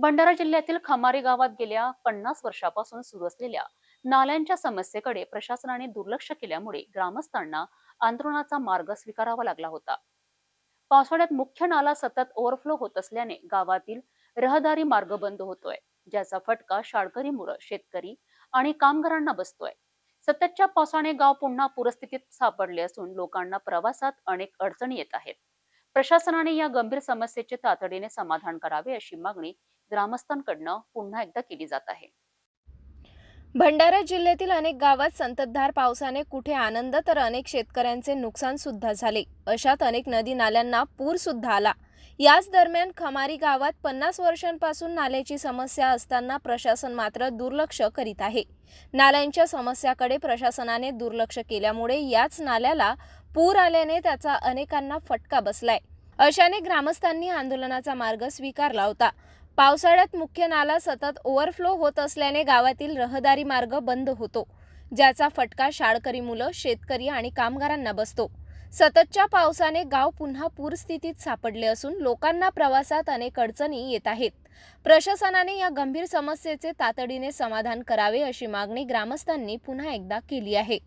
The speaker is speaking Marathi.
भंडारा जिल्ह्यातील खमारी गावात गेल्या पन्नास वर्षापासून सुरू असलेल्या नाल्यांच्या समस्येकडे प्रशासनाने दुर्लक्ष केल्यामुळे ग्रामस्थांना आंदोलनाचा मार्ग स्वीकारावा लागला होता. पावसाळ्यात मुख्य नाला सतत ओव्हरफ्लो होत असल्याने गावातील रहदारी मार्ग बंद होतोय ज्याचा फटका शाळकरी मुलं शेतकरी आणि कामगारांना बसतोय. सततच्या पावसाने गाव पुन्हा पूरस्थितीत सापडले असून लोकांना प्रवासात अनेक अडचणी येत आहेत. प्रशासनाने या गंभीर समस्येचे तातडीने समाधान करावे अशी मागणी ग्रामस्थांकडनं पुन्हा एकदा केली जात आहे. भंडारा जिल्ह्यातील अनेक गावात संततधार पावसाने कुठे आनंद तर अनेक शेतकऱ्यांचे नुकसान सुद्धा झाले. अशात अनेक नदी नाल्यांना पूर सुद्धा आला. याच दरम्यान खमारी गावात पन्नास वर्षांपासून नाल्याची समस्या असताना प्रशासन मात्र दुर्लक्ष करीत आहे. नाल्यांच्या समस्याकडे प्रशासनाने दुर्लक्ष केल्यामुळे याच नाल्याला पूर आल्याने त्याचा अनेकांना फटका बसलाय. अशाने ग्रामस्थांनी आंदोलनाचा मार्ग स्वीकारला होता. पावसाळ्यात मुख्य नाला सतत ओव्हरफ्लो होत असल्याने गावातील रहदारी मार्ग बंद होतो ज्याचा फटका शाळकरी मुलं शेतकरी आणि कामगारांना बसतो. सततच्या पावसाने गाव पुन्हा पूरस्थितीत सापडले असून लोकांना प्रवासात अनेक अडचणी येत आहेत. प्रशासनाने या गंभीर समस्येचे तातडीने समाधान करावे अशी मागणी ग्रामस्थांनी पुन्हा एकदा केली आहे.